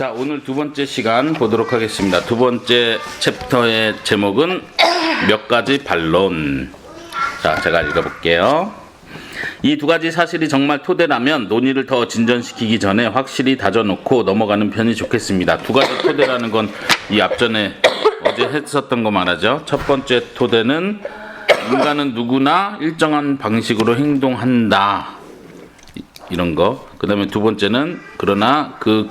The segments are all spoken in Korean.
자, 오늘 두 번째 시간 보도록 하겠습니다. 두 번째 챕터의 제목은 몇 가지 반론. 자, 제가 읽어볼게요. 이 두 가지 사실이 정말 토대라면 논의를 더 진전시키기 전에 확실히 다져놓고 넘어가는 편이 좋겠습니다. 두 가지 토대라는 건 이 앞전에 어제 했었던 거 말하죠. 첫 번째 토대는 인간은 누구나 일정한 방식으로 행동한다. 이- 이런 거. 그 다음에 두 번째는 그러나 그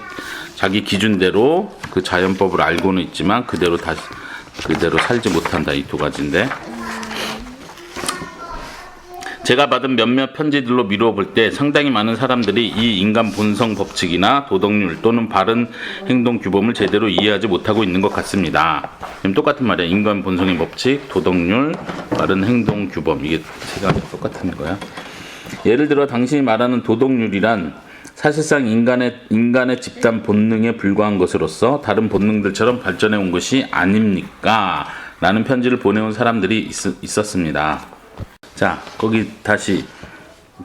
자기 기준대로 그 자연법을 알고는 있지만 그대로 다시 그대로 살지 못한다. 이 두 가지인데. 제가 받은 몇몇 편지들로 미루어 볼 때 상당히 많은 사람들이 이 인간 본성 법칙이나 도덕률 또는 바른 행동 규범을 제대로 이해하지 못하고 있는 것 같습니다. 똑같은 말이야. 인간 본성의 법칙, 도덕률, 바른 행동 규범. 이게 세 가지 똑같은 거야. 예를 들어 당신이 말하는 도덕률이란 사실상 인간의 인간의 집단 본능에 불과한 것으로서 다른 본능들처럼 발전해 온 것이 아닙니까? 라는 편지를 보내온 사람들이 있, 있었습니다. 자, 거기 다시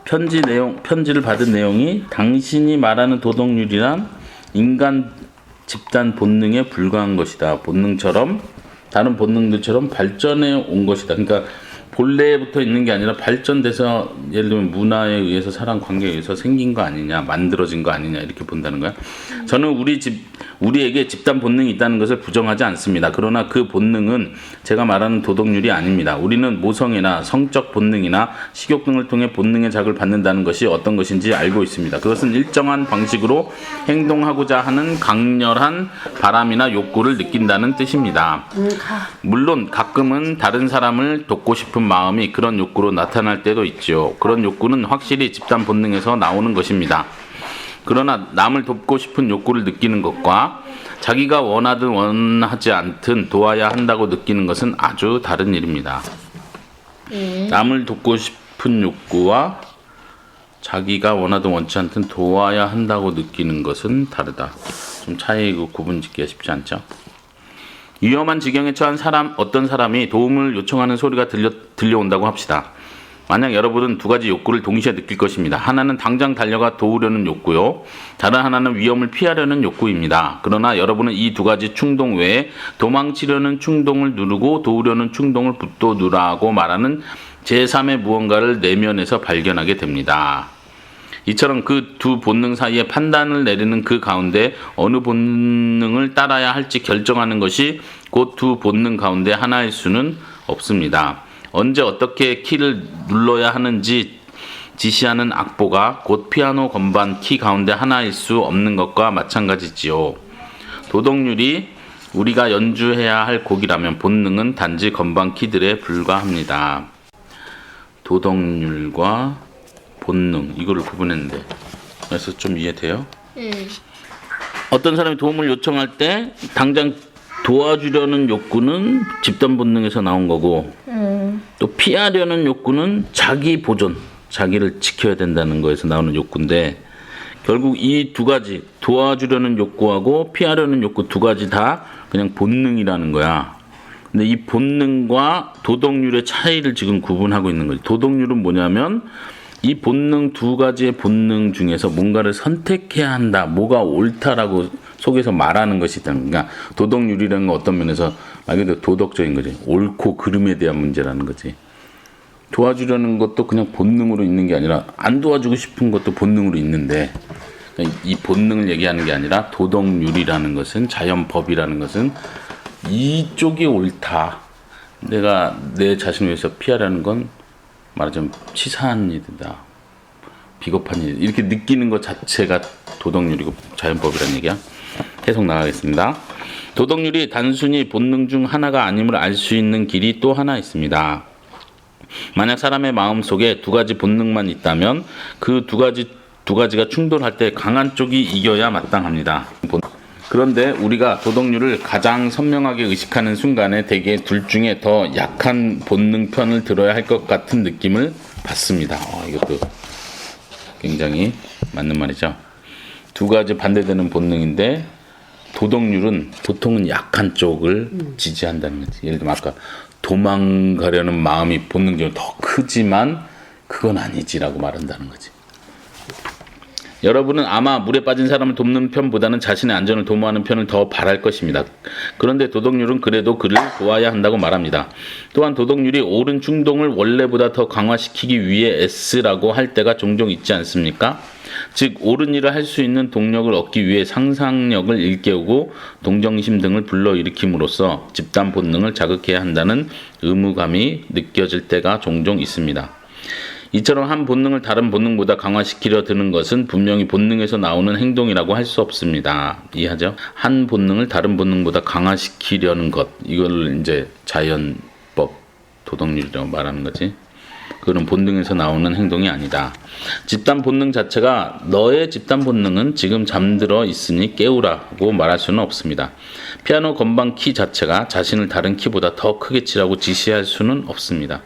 편지 내용 편지를 받은 내용이 당신이 말하는 도덕률이란 인간 집단 본능에 불과한 것이다. 본능처럼 다른 본능들처럼 발전해 온 것이다. 그러니까 본래부터 있는 게 아니라 발전돼서 예를 들면 문화에 의해서 사람 관계에 의해서 생긴 거 아니냐, 만들어진 거 아니냐 이렇게 본다는 거야. 저는 우리 집 우리에게 집단 본능이 있다는 것을 부정하지 않습니다. 그러나 그 본능은 제가 말하는 도덕률이 아닙니다. 우리는 모성애나 성적 본능이나 식욕 등을 통해 본능의 자극을 받는다는 것이 어떤 것인지 알고 있습니다. 그것은 일정한 방식으로 행동하고자 하는 강렬한 바람이나 욕구를 느낀다는 뜻입니다. 물론 가끔은 다른 사람을 돕고 싶은 마음이 그런 욕구로 나타날 때도 있죠. 그런 욕구는 확실히 집단 본능에서 나오는 것입니다. 그러나 남을 돕고 싶은 욕구를 느끼는 것과 자기가 원하든 원하지 않든 도와야 한다고 느끼는 것은 아주 다른 일입니다. 남을 돕고 싶은 욕구와 자기가 원하든 원치 않든 도와야 한다고 느끼는 것은 다르다. 좀 차이 그 구분 짓기가 쉽지 않죠. 위험한 지경에 처한 사람 어떤 사람이 도움을 요청하는 소리가 들려 들려온다고 합시다. 만약 여러분은 두 가지 욕구를 동시에 느낄 것입니다. 하나는 당장 달려가 도우려는 욕구요. 다른 하나는 위험을 피하려는 욕구입니다. 그러나 여러분은 이 두 가지 충동 외에 도망치려는 충동을 누르고 도우려는 충동을 붙도누라고 말하는 제3의 무언가를 내면에서 발견하게 됩니다. 이처럼 그 두 본능 사이에 판단을 내리는 그 가운데 어느 본능을 따라야 할지 결정하는 것이 곧 두 본능 가운데 하나일 수는 없습니다. 언제 어떻게 키를 눌러야 하는지 지시하는 악보가 곧 피아노 건반 키 가운데 하나일 수 없는 것과 마찬가지지요. 도덕률이 우리가 연주해야 할 곡이라면 본능은 단지 건반 키들에 불과합니다. 도덕률과 본능 이거를 구분했는데 그래서 좀 이해돼요? 응. 어떤 사람이 도움을 요청할 때 당장 도와주려는 욕구는 집단 본능에서 나온 거고 응. 또 피하려는 욕구는 자기 보존, 자기를 지켜야 된다는 거에서 나오는 욕구인데 결국 이 두 가지 도와주려는 욕구하고 피하려는 욕구 두 가지 다 그냥 본능이라는 거야. 근데 이 본능과 도덕률의 차이를 지금 구분하고 있는 거지. 도덕률은 뭐냐면 이 본능 두 가지의 본능 중에서 뭔가를 선택해야 한다. 뭐가 옳다라고 속에서 말하는 것이다. 그러니까 도덕률이라는 건 어떤 면에서 말 그대로 도덕적인 거지. 옳고 그름에 대한 문제라는 거지. 도와주려는 것도 그냥 본능으로 있는 게 아니라 안 도와주고 싶은 것도 본능으로 있는데 그러니까 이 본능을 얘기하는 게 아니라 도덕률이라는 것은 자연법이라는 것은 이쪽이 옳다. 내가 내 자신을 위해서 피하려는 건 말하자면 치사한 일이다. 비겁한 일. 이렇게 느끼는 것 자체가 도덕률이고 자연법이라는 얘기야. 계속 나가겠습니다. 도덕률이 단순히 본능 중 하나가 아님을 알 수 있는 길이 또 하나 있습니다. 만약 사람의 마음 속에 두 가지 본능만 있다면 그 두 가지 두 가지가 충돌할 때 강한 쪽이 이겨야 마땅합니다. 본- 그런데 우리가 도덕률을 가장 선명하게 의식하는 순간에 대개 둘 중에 더 약한 본능 편을 들어야 할 것 같은 느낌을 받습니다. 어, 이것도 굉장히 맞는 말이죠. 두 가지 반대되는 본능인데 도덕률은 보통은 약한 쪽을 지지한다는 거지. 예를 들면 아까 도망가려는 마음이 본능적으로 더 크지만 그건 아니지라고 말한다는 거지. 여러분은 아마 물에 빠진 사람을 돕는 편보다는 자신의 안전을 도모하는 편을 더 바랄 것입니다. 그런데 도덕률은 그래도 그를 도와야 한다고 말합니다. 또한 도덕률이 옳은 충동을 원래보다 더 강화시키기 위해 애쓰라고 할 때가 종종 있지 않습니까? 즉 옳은 일을 할 수 있는 동력을 얻기 위해 상상력을 일깨우고 동정심 등을 불러일으킴으로써 집단 본능을 자극해야 한다는 의무감이 느껴질 때가 종종 있습니다. 이처럼 한 본능을 다른 본능보다 강화시키려 드는 것은 분명히 본능에서 나오는 행동이라고 할 수 없습니다. 이해하죠? 한 본능을 다른 본능보다 강화시키려는 것. 이걸 이제 자연법 도덕률이라고 말하는 거지. 그는 본능에서 나오는 행동이 아니다. 집단 본능 자체가 너의 집단 본능은 지금 잠들어 있으니 깨우라고 말할 수는 없습니다. 피아노 건반 키 자체가 자신을 다른 키보다 더 크게 치라고 지시할 수는 없습니다.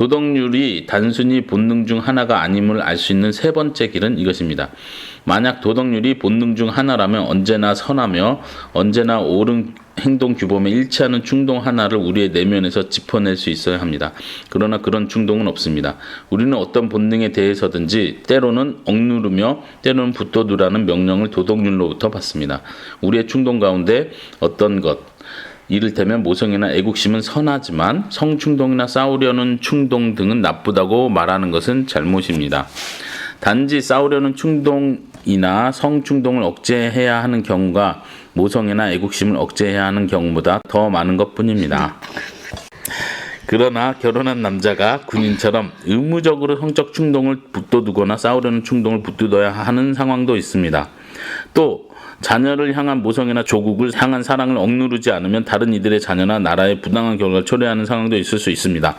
도덕률이 단순히 본능 중 하나가 아님을 알 수 있는 세 번째 길은 이것입니다. 만약 도덕률이 본능 중 하나라면 언제나 선하며 언제나 옳은 행동 규범에 일치하는 충동 하나를 우리의 내면에서 짚어낼 수 있어야 합니다. 그러나 그런 충동은 없습니다. 우리는 어떤 본능에 대해서든지 때로는 억누르며 때로는 붙도두라는 명령을 도덕률로부터 받습니다. 우리의 충동 가운데 어떤 것, 이를테면 모성이나 애국심은 선하지만 성충동이나 싸우려는 충동 등은 나쁘다고 말하는 것은 잘못입니다. 단지 싸우려는 충동이나 성충동을 억제해야 하는 경우가 모성이나 애국심을 억제해야 하는 경우보다 더 많은 것 뿐입니다. 그러나 결혼한 남자가 군인처럼 의무적으로 성적 충동을 붙도두거나 싸우려는 충동을 붙들어야 하는 상황도 있습니다. 또 자녀를 향한 모성이나 조국을 향한 사랑을 억누르지 않으면 다른 이들의 자녀나 나라의 부당한 결과를 초래하는 상황도 있을 수 있습니다.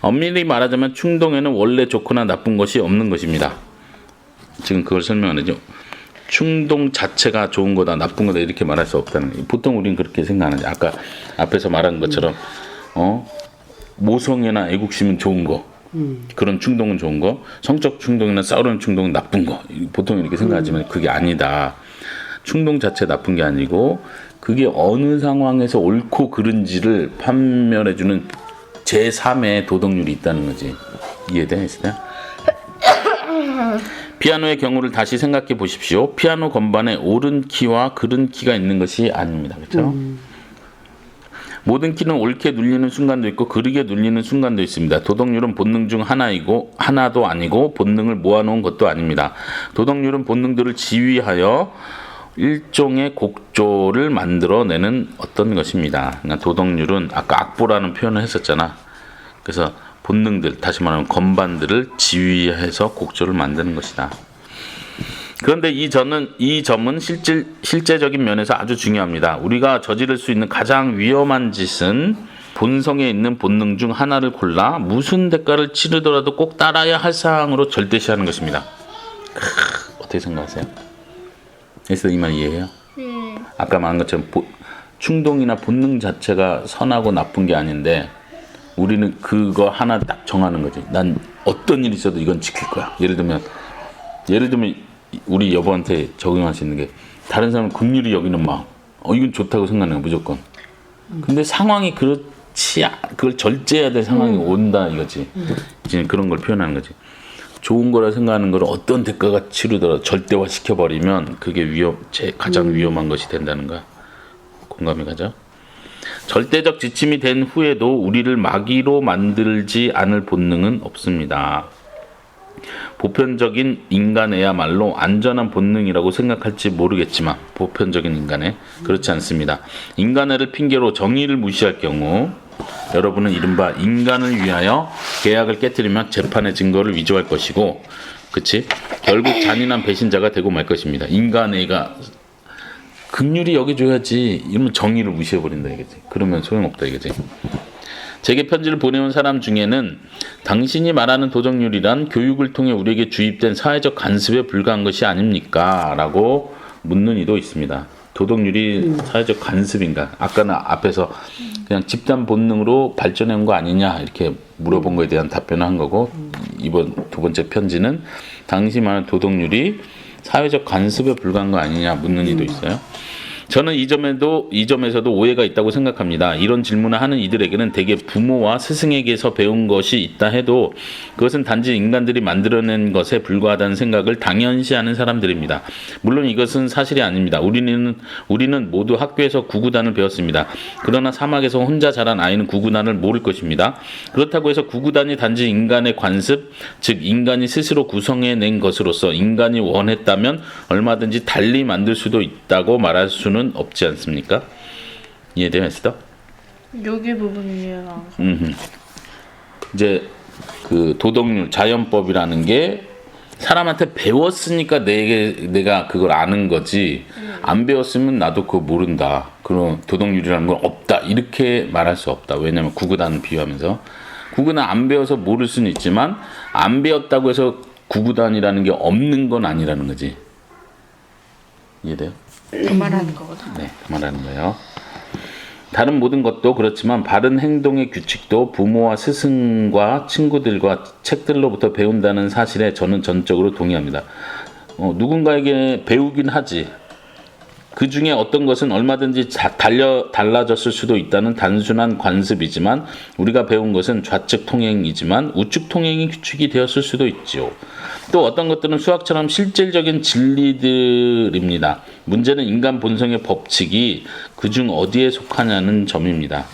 엄밀히 말하자면 충동에는 원래 좋거나 나쁜 것이 없는 것입니다. 지금 그걸 설명하죠. 충동 자체가 좋은 거다, 나쁜 거다 이렇게 말할 수 없다는 거예요. 보통 우리는 그렇게 생각하는데 아까 앞에서 말한 것처럼 어 모성애나 애국심은 좋은 거, 그런 충동은 좋은 거, 성적 충동이나 싸우는 충동은 나쁜 거. 보통 이렇게 생각하지만 그게 아니다. 충동 자체 나쁜 게 아니고 그게 어느 상황에서 옳고 그른지를 판별해주는 제3의 도덕률이 있다는 거지. 이해돼? 있어요? 피아노의 경우를 다시 생각해 보십시오. 피아노 건반에 옳은 키와 그른 키가 있는 것이 아닙니다. 그렇죠? 모든 키는 옳게 눌리는 순간도 있고 그르게 눌리는 순간도 있습니다. 도덕률은 본능 중 하나이고 하나도 아니고 본능을 모아놓은 것도 아닙니다. 도덕률은 본능들을 지휘하여 일종의 곡조를 만들어내는 어떤 것입니다. 그러니까 도덕률은 아까 악보라는 표현을 했었잖아. 그래서 본능들, 다시 말하면 건반들을 지휘해서 곡조를 만드는 것이다. 그런데 이 점은 이 점은 실질 실제적인 면에서 아주 중요합니다. 우리가 저지를 수 있는 가장 위험한 짓은 본성에 있는 본능 중 하나를 골라 무슨 대가를 치르더라도 꼭 따라야 할 사항으로 절대시하는 것입니다. 크, 어떻게 생각하세요? 그래서 이말 이해해요? 아까 말한 것처럼 보- 충동이나 본능 자체가 선하고 나쁜 게 아닌데 우리는 그거 하나 딱 정하는 거지. 난 어떤 일이 있어도 이건 지킬 거야. 예를 들면 예를 들면 우리 여보한테 적용할 수 있는 게 다른 사람을 긍휼히 여기는 마음. 어 이건 좋다고 생각해요 무조건. 근데 상황이 그렇지 않- 그걸 절제해야 될 상황이 온다 이거지. 이제 그런 걸 표현하는 거지. 좋은 거라 생각하는 걸 어떤 대가가 치르더라도 절대화 시켜버리면 그게 위험, 제 가장 위험한 것이 된다는 거야. 공감이 가죠? 절대적 지침이 된 후에도 우리를 마귀로 만들지 않을 본능은 없습니다. 보편적인 인간에야말로 안전한 본능이라고 생각할지 모르겠지만 보편적인 인간에 그렇지 않습니다. 인간애를 핑계로 정의를 무시할 경우 여러분은 이른바 인간을 위하여 계약을 깨뜨리면 재판의 증거를 위조할 것이고 그치? 결국 잔인한 배신자가 되고 말 것입니다. 인간애가 극률이 여기줘야지 이러면 정의를 무시해버린다 이거지. 그러면 소용없다 이거지. 제게 편지를 보내온 사람 중에는 당신이 말하는 도덕률이란 교육을 통해 우리에게 주입된 사회적 간섭에 불과한 것이 아닙니까? 라고 묻는 이도 있습니다. 도덕률이 사회적 간섭인가? 아까는 앞에서 그냥 집단 본능으로 발전한 거 아니냐 이렇게 물어본 거에 대한 답변을 한 거고 이번 두 번째 편지는 당신이 말하는 도덕률이 사회적 간섭에 불과한 거 아니냐 묻는 이도 있어요. 저는 이 점에도 이 점에서도 오해가 있다고 생각합니다. 이런 질문을 하는 이들에게는 대개 부모와 스승에게서 배운 것이 있다 해도 그것은 단지 인간들이 만들어낸 것에 불과하다는 생각을 당연시하는 사람들입니다. 물론 이것은 사실이 아닙니다. 우리는 우리는 모두 학교에서 구구단을 배웠습니다. 그러나 사막에서 혼자 자란 아이는 구구단을 모를 것입니다. 그렇다고 해서 구구단이 단지 인간의 관습, 즉 인간이 스스로 구성해낸 것으로서 인간이 원했다면 얼마든지 달리 만들 수도 있다고 말할 수는 없지 않습니까? 에스더? 여기 부분이 이해가 음. 이제 그 도덕률 자연법이라는 게 사람한테 배웠으니까 내게 내가 그걸 아는 거지 안 배웠으면 나도 그거 모른다 그런 도덕률이라는 건 없다 이렇게 말할 수 없다 왜냐면 구구단을 비유하면서 구구단 안 배워서 모를 수는 있지만 안 배웠다고 해서 구구단이라는 게 없는 건 아니라는 거지 이해돼요? 그 말하는 거거든. 네, 그 말하는 거예요. 다른 모든 것도 그렇지만 바른 행동의 규칙도 부모와 스승과 친구들과 책들로부터 배운다는 사실에 저는 전적으로 동의합니다. 어, 누군가에게 배우긴 하지. 그 중에 어떤 것은 얼마든지 자- 달려 달라졌을 수도 있다는 단순한 관습이지만 우리가 배운 것은 좌측 통행이지만 우측 통행이 규칙이 되었을 수도 있지요. 또 어떤 것들은 수학처럼 실질적인 진리들입니다. 문제는 인간 본성의 법칙이 그중 어디에 속하냐는 점입니다.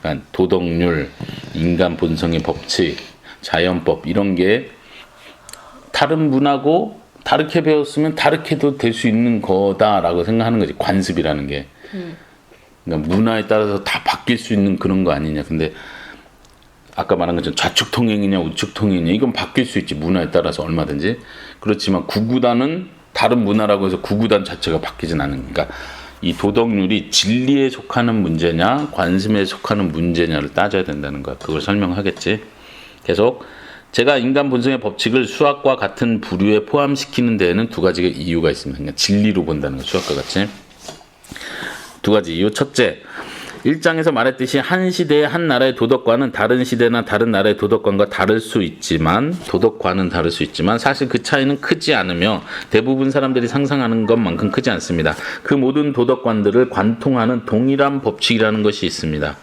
그러니까 도덕률, 인간 본성의 법칙, 자연법 이런 게 다른 문하고 다르게 배웠으면 다르게도 될 수 있는 거다라고 생각하는 거지 관습이라는 게. 그러니까 문화에 따라서 다 바뀔 수 있는 그런 거 아니냐. 근데 아까 말한 것처럼 좌측 통행이냐 우측 통행이냐 이건 바뀔 수 있지 문화에 따라서 얼마든지. 그렇지만 구구단은 다른 문화라고 해서 구구단 자체가 바뀌진 않는 그러니까 이 도덕률이 진리에 속하는 문제냐 관심에 속하는 문제냐를 따져야 된다는 거야. 그걸 설명하겠지. 계속 제가 인간 본성의 법칙을 수학과 같은 부류에 포함시키는 데에는 두 가지 이유가 있습니다. 그러니까 진리로 본다는 거 수학과 같이 두 가지 이유. 첫째, 일장에서 말했듯이 한 시대의 한 나라의 도덕관은 다른 시대나 다른 나라의 도덕관과 다를 수 있지만 도덕관은 다를 수 있지만 사실 그 차이는 크지 않으며 대부분 사람들이 상상하는 것만큼 크지 않습니다. 그 모든 도덕관들을 관통하는 동일한 법칙이라는 것이 있습니다.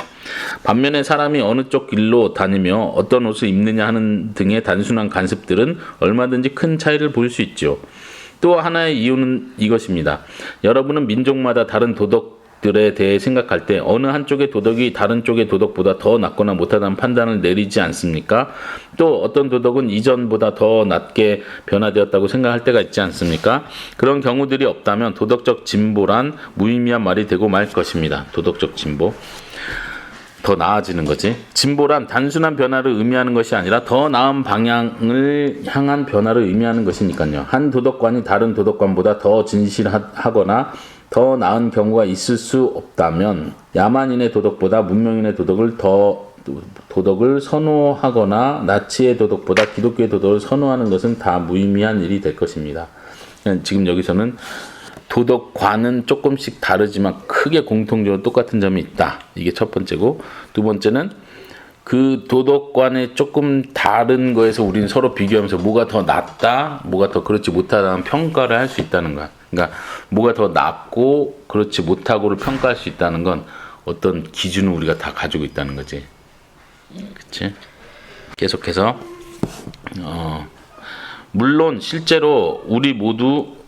반면에 사람이 어느 쪽 길로 다니며 어떤 옷을 입느냐 하는 등의 단순한 관습들은 얼마든지 큰 차이를 볼수 있죠. 또 하나의 이유는 이것입니다. 여러분은 민족마다 다른 도덕 들에 대해 생각할 때 어느 한쪽의 도덕이 다른 쪽의 도덕보다 더 낫거나 못하다는 판단을 내리지 않습니까? 또 어떤 도덕은 이전보다 더 낮게 변화되었다고 생각할 때가 있지 않습니까? 그런 경우들이 없다면 도덕적 진보란 무의미한 말이 되고 말 것입니다. 도덕적 진보. 더 나아지는 거지. 진보란 단순한 변화를 의미하는 것이 아니라 더 나은 방향을 향한 변화를 의미하는 것이니까요. 한 도덕관이 다른 도덕관보다 더 진실하거나 더 나은 경우가 있을 수 없다면 야만인의 도덕보다 문명인의 도덕을 더 도덕을 선호하거나 나치의 도덕보다 기독교의 도덕을 선호하는 것은 다 무의미한 일이 될 것입니다. 지금 여기서는 도덕관은 조금씩 다르지만 크게 공통적으로 똑같은 점이 있다. 이게 첫 번째고 두 번째는 그 도덕관에 조금 다른 거에서 우리는 서로 비교하면서 뭐가 더 낫다, 뭐가 더 그렇지 못하다는 평가를 할 수 있다는 거야. 그러니까 뭐가 더 낫고 그렇지 못하고를 평가할 수 있다는 건 어떤 기준을 우리가 다 가지고 있다는 거지. 그치? 계속해서 어, 물론 실제로 우리 모두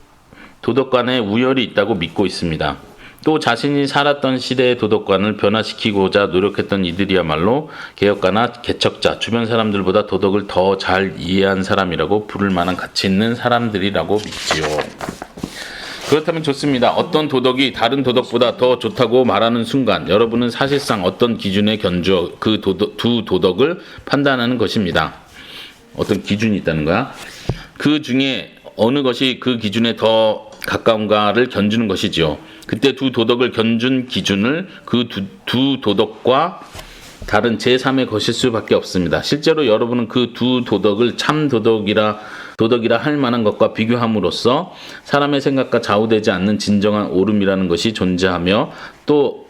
도덕관에 우열이 있다고 믿고 있습니다. 또 자신이 살았던 시대의 도덕관을 변화시키고자 노력했던 이들이야말로 개혁가나 개척자, 주변 사람들보다 도덕을 더 잘 이해한 사람이라고 부를 만한 가치 있는 사람들이라고 믿지요. 그렇다면 좋습니다. 어떤 도덕이 다른 도덕보다 더 좋다고 말하는 순간 여러분은 사실상 어떤 기준에 견주어 그 도덕, 두 도덕을 판단하는 것입니다. 어떤 기준이 있다는 거야. 그 중에 어느 것이 그 기준에 더 가까운가를 견주는 것이지요. 그때 두 도덕을 견준 기준을 그두 두 도덕과 다른 제3의 것일 수밖에 없습니다. 실제로 여러분은 그 두 도덕을 참 도덕이라 도덕이라 할 만한 것과 비교함으로써 사람의 생각과 좌우되지 않는 진정한 옳음이라는 것이 존재하며 또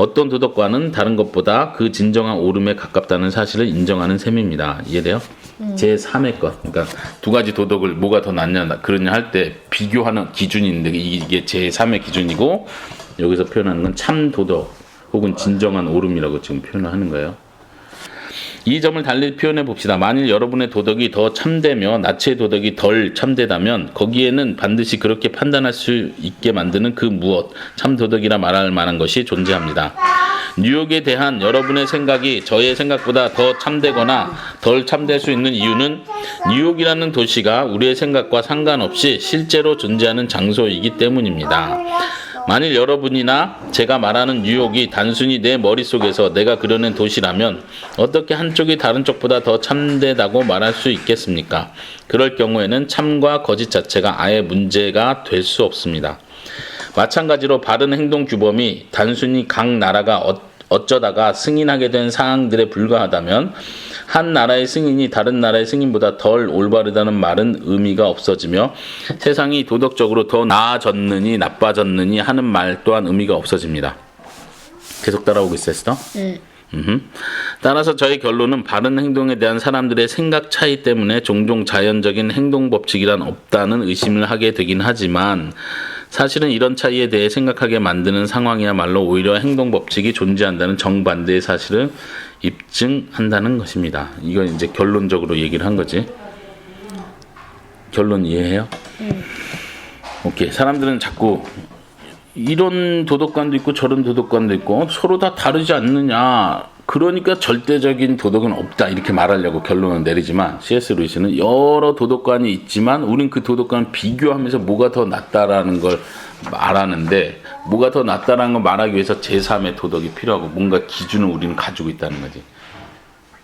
어떤 도덕과는 다른 것보다 그 진정한 옳음에 가깝다는 사실을 인정하는 셈입니다. 이해돼요? 제 3의 것. 그러니까 두 가지 도덕을 뭐가 더 낫냐 그러냐 할 때 비교하는 기준이 있는데 이게 제 3의 기준이고 여기서 표현하는 건 참 도덕 혹은 진정한 옳음이라고 지금 표현을 하는 거예요. 이 점을 달리 표현해 봅시다. 만일 여러분의 도덕이 더 참되며 나치의 도덕이 덜 참되다면 거기에는 반드시 그렇게 판단할 수 있게 만드는 그 무엇, 참 도덕이라 말할 만한 것이 존재합니다. 뉴욕에 대한 여러분의 생각이 저의 생각보다 더 참되거나 덜 참될 수 있는 이유는 뉴욕이라는 도시가 우리의 생각과 상관없이 실제로 존재하는 장소이기 때문입니다. 만일 여러분이나 제가 말하는 뉴욕이 단순히 내 머릿속에서 내가 그려낸 도시라면 어떻게 한쪽이 다른 쪽보다 더 참되다고 말할 수 있겠습니까? 그럴 경우에는 참과 거짓 자체가 아예 문제가 될 수 없습니다. 마찬가지로 바른 행동 규범이 단순히 각 나라가 어, 어쩌다가 승인하게 된 사항들에 불과하다면 한 나라의 승인이 다른 나라의 승인보다 덜 올바르다는 말은 의미가 없어지며 세상이 도덕적으로 더 나아졌느니 나빠졌느니 하는 말 또한 의미가 없어집니다. 계속 따라오고 있었어? 응. 음흠. 따라서 저의 결론은 바른 행동에 대한 사람들의 생각 차이 때문에 종종 자연적인 행동 법칙이란 없다는 의심을 하게 되긴 하지만 사실은 이런 차이에 대해 생각하게 만드는 상황이야말로 오히려 행동 법칙이 존재한다는 정반대의 사실을 입증한다는 것입니다. 이건 이제 결론적으로 얘기를 한 거지. 결론 이해해요? 오케이. 사람들은 자꾸 이런 도덕관도 있고 저런 도덕관도 있고 서로 다 다르지 않느냐. 그러니까 절대적인 도덕은 없다 이렇게 말하려고 결론을 내리지만 C.S. 루이스는 여러 도덕관이 있지만 우린 그 도덕관을 비교하면서 뭐가 더 낫다라는 걸 말하는데 뭐가 더 낫다라는 걸 말하기 위해서 제3의 도덕이 필요하고 뭔가 기준을 우리는 가지고 있다는 거지.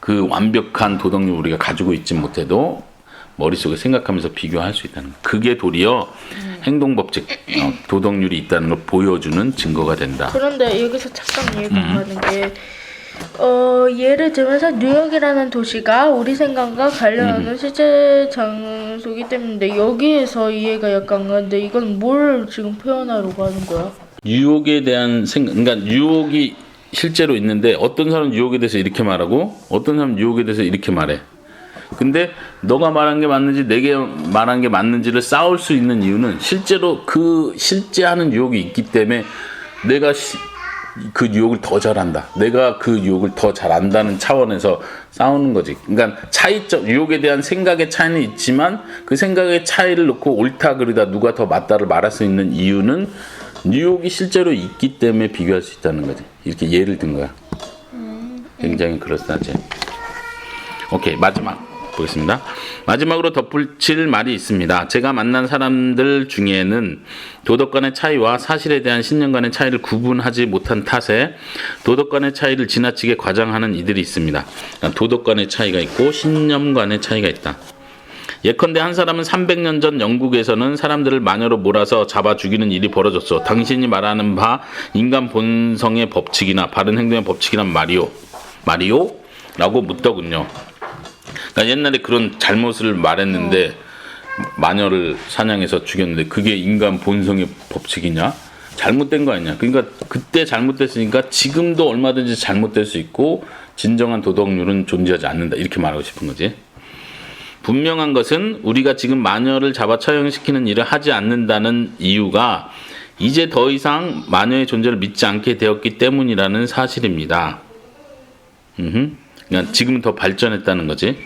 그 완벽한 도덕률 우리가 가지고 있지 못해도 머릿속에 생각하면서 비교할 수 있다는 거. 그게 도리어 행동 법칙 어, 도덕률이 있다는 걸 보여주는 증거가 된다. 그런데 여기서 잠깐 안 가는 게 어, 예를 들면서 뉴욕이라는 도시가 우리 생각과 관련하는 실제 장소이기 때문에 여기에서 이해가 약간 안 가는데 이건 뭘 지금 표현하려고 하는 거야? 뉴욕에 대한 생각, 그러니까 뉴욕이 실제로 있는데 어떤 사람은 뉴욕에 대해서 이렇게 말하고 어떤 사람은 뉴욕에 대해서 이렇게 말해. 근데 너가 말한 게 맞는지 내게 말한 게 맞는지를 싸울 수 있는 이유는 실제로 그 실제 하는 뉴욕이 있기 때문에 내가 시- 그 뉴욕을 더 잘한다. 내가 그 뉴욕을 더 잘한다는 차원에서 싸우는 거지. 그러니까 차이점, 뉴욕에 대한 생각의 차이는 있지만 그 생각의 차이를 놓고 옳다 그르다 누가 더 맞다를 말할 수 있는 이유는 뉴욕이 실제로 있기 때문에 비교할 수 있다는 거지. 이렇게 예를 든 거야. 굉장히 그럴싸하지. 오케이 마지막 보겠습니다. 마지막으로 덧붙일 말이 있습니다. 제가 만난 사람들 중에는 도덕 간의 차이와 사실에 대한 신념 간의 차이를 구분하지 못한 탓에 도덕 간의 차이를 지나치게 과장하는 이들이 있습니다. 그러니까 도덕 간의 차이가 있고 신념 간의 차이가 있다. 예컨대 한 사람은 300년 전 영국에서는 사람들을 마녀로 몰아서 잡아 죽이는 일이 벌어졌어. 당신이 말하는 바 인간 본성의 법칙이나 바른 행동의 법칙이란 말이오. 말이오? 라고 묻더군요. 그러니까 옛날에 그런 잘못을 말했는데 마녀를 사냥해서 죽였는데 그게 인간 본성의 법칙이냐? 잘못된 거 아니냐? 그러니까 그때 잘못됐으니까 지금도 얼마든지 잘못될 수 있고 진정한 도덕률은 존재하지 않는다. 이렇게 말하고 싶은 거지. 분명한 것은 우리가 지금 마녀를 잡아 처형시키는 일을 하지 않는다는 이유가 이제 더 이상 마녀의 존재를 믿지 않게 되었기 때문이라는 사실입니다. 음흠. 그러니까 지금은 더 발전했다는 거지.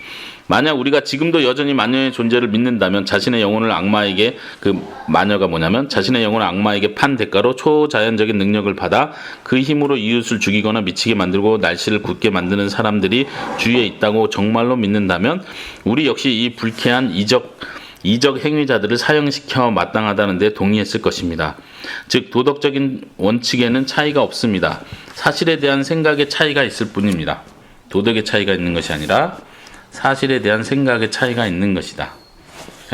만약 우리가 지금도 여전히 마녀의 존재를 믿는다면 자신의 영혼을 악마에게 그 마녀가 뭐냐면 자신의 영혼을 악마에게 판 대가로 초자연적인 능력을 받아 그 힘으로 이웃을 죽이거나 미치게 만들고 날씨를 굳게 만드는 사람들이 주위에 있다고 정말로 믿는다면 우리 역시 이 불쾌한 이적 이적 행위자들을 사형시켜 마땅하다는 데 동의했을 것입니다. 즉 도덕적인 원칙에는 차이가 없습니다. 사실에 대한 생각의 차이가 있을 뿐입니다. 도덕의 차이가 있는 것이 아니라 사실에 대한 생각의 차이가 있는 것이다.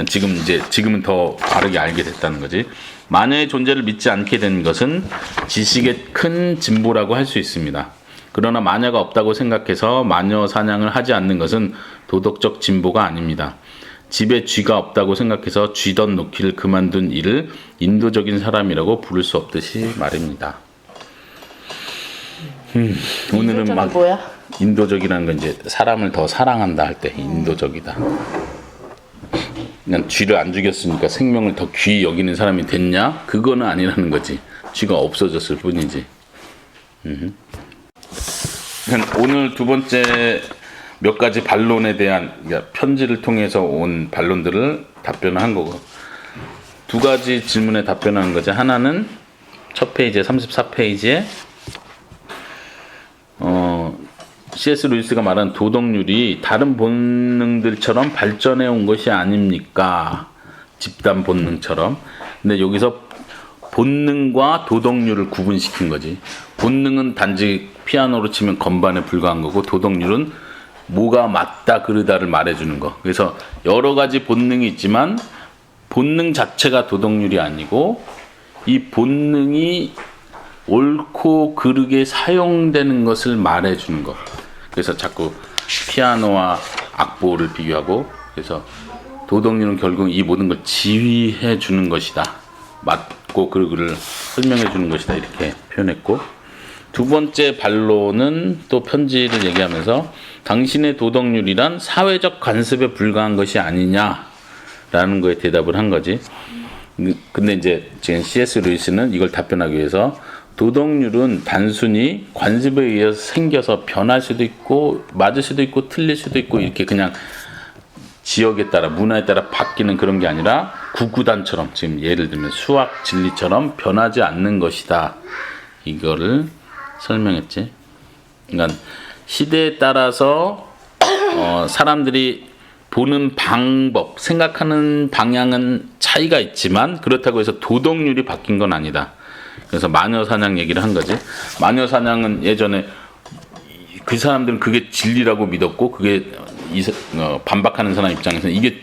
지금 이제 지금은 더 바르게 알게 됐다는 거지. 마녀의 존재를 믿지 않게 된 것은 지식의 큰 진보라고 할 수 있습니다. 그러나 마녀가 없다고 생각해서 마녀 사냥을 하지 않는 것은 도덕적 진보가 아닙니다. 집에 쥐가 없다고 생각해서 쥐던 놓기를 그만둔 이를 인도적인 사람이라고 부를 수 없듯이 말입니다. 음, 오늘은 막 뭐야? 인도적이라는 건 이제 사람을 더 사랑한다 할 때 인도적이다. 그냥 쥐를 안 죽였으니까 생명을 더 귀히 여기는 사람이 됐냐? 그거는 아니라는 거지. 쥐가 없어졌을 뿐이지. 오늘 두 번째 몇 가지 반론에 대한 그러니까 편지를 통해서 온 반론들을 답변을 한 거고 두 가지 질문에 답변하는 거지. 하나는 첫 페이지에 34페이지에 어 C.S. 루이스가 말한 도덕률이 다른 본능들처럼 발전해 온 것이 아닙니까? 집단 본능처럼. 근데 여기서 본능과 도덕률을 구분시킨 거지. 본능은 단지 피아노로 치면 건반에 불과한 거고 도덕률은 뭐가 맞다 그르다를 말해주는 거. 그래서 여러 가지 본능이 있지만 본능 자체가 도덕률이 아니고 이 본능이 옳고 그르게 사용되는 것을 말해주는 것. 그래서 자꾸 피아노와 악보를 비교하고 그래서 도덕률은 결국 이 모든 걸 지휘해 주는 것이다. 맞고 그르그를 설명해 주는 것이다. 이렇게 표현했고 두 번째 반론은 또 편지를 얘기하면서 당신의 도덕률이란 사회적 관습에 불과한 것이 아니냐라는 거에 대답을 한 거지. 근데 이제 지금 C.S. 루이스는 이걸 답변하기 위해서 도덕률은 단순히 관습에 의해서 생겨서 변할 수도 있고 맞을 수도 있고 틀릴 수도 있고 이렇게 그냥 지역에 따라 문화에 따라 바뀌는 그런 게 아니라 구구단처럼 지금 예를 들면 수학 진리처럼 변하지 않는 것이다 이거를 설명했지. 그러니까 시대에 따라서 어, 사람들이 보는 방법, 생각하는 방향은 차이가 있지만 그렇다고 해서 도덕률이 바뀐 건 아니다. 그래서 마녀 사냥 얘기를 한 거지. 마녀 사냥은 예전에 그 사람들은 그게 진리라고 믿었고 그게 어, 반박하는 사람 입장에서는 이게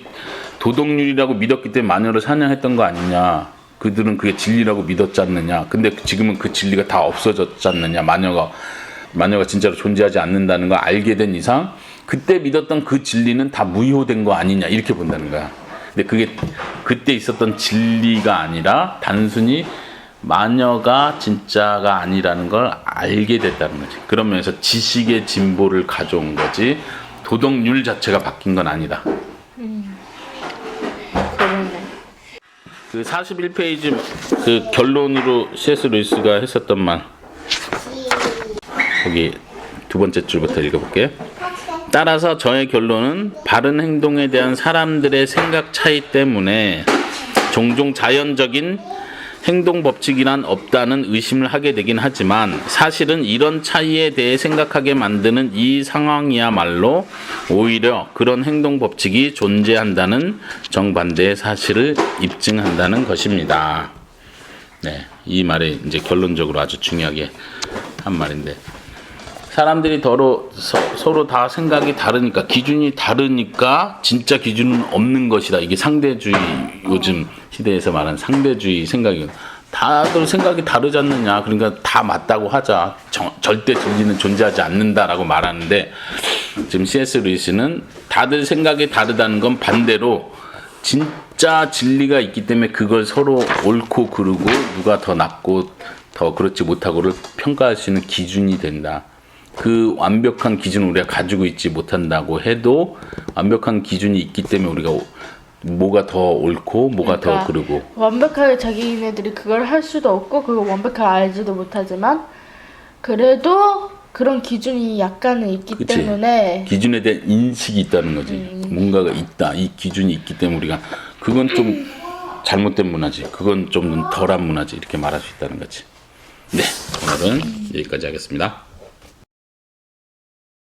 도덕률이라고 믿었기 때문에 마녀를 사냥했던 거 아니냐. 그들은 그게 진리라고 믿었지 않느냐. 근데 지금은 그 진리가 다 없어졌지 않느냐. 마녀가 마녀가 진짜로 존재하지 않는다는 걸 알게 된 이상 그때 믿었던 그 진리는 다 무효된 거 아니냐 이렇게 본다는 거야. 근데 그게 그때 있었던 진리가 아니라 단순히 마녀가 진짜가 아니라는 걸 알게 됐다는 거지. 그런 면에서 지식의 진보를 가져온 거지 도덕률 자체가 바뀐 건 아니다. 그 41페이지 그 결론으로 C.S. 루이스가 했었던 말 거기 두 번째 줄부터 읽어볼게요. 따라서 저의 결론은 바른 행동에 대한 사람들의 생각 차이 때문에 종종 자연적인 행동 법칙이란 없다는 의심을 하게 되긴 하지만 사실은 이런 차이에 대해 생각하게 만드는 이 상황이야말로 오히려 그런 행동 법칙이 존재한다는 정반대의 사실을 입증한다는 것입니다. 네, 이 말이 이제 결론적으로 아주 중요하게 한 말인데 사람들이 더러 서, 서로 다 생각이 다르니까 기준이 다르니까 진짜 기준은 없는 것이다. 이게 상대주의 요즘 시대에서 말하는 상대주의 생각이 다들 생각이 다르지 않느냐. 그러니까 다 맞다고 하자. 정- 절대 진리는 존재하지 않는다라고 말하는데 지금 C.S. 루이스는 다들 생각이 다르다는 건 반대로 진짜 진리가 있기 때문에 그걸 서로 옳고 그르고 누가 더 낫고 더 그렇지 못하고를 평가할 수 있는 기준이 된다. 그 완벽한 기준을 우리가 가지고 있지 못한다고 해도 완벽한 기준이 있기 때문에 우리가 오- 뭐가 더 옳고 뭐가 더 그러니까 그르고 완벽하게 자기네들이 그걸 할 수도 없고 그걸 완벽하게 알지도 못하지만 그래도 그런 기준이 약간은 있기 그치. 때문에 기준에 대한 인식이 있다는 거지. 음. 뭔가가 있다. 이 기준이 있기 때문에 우리가 그건 좀 잘못된 문화지. 그건 좀 덜한 문화지. 이렇게 말할 수 있다는 거지. 네, 오늘은 여기까지 하겠습니다.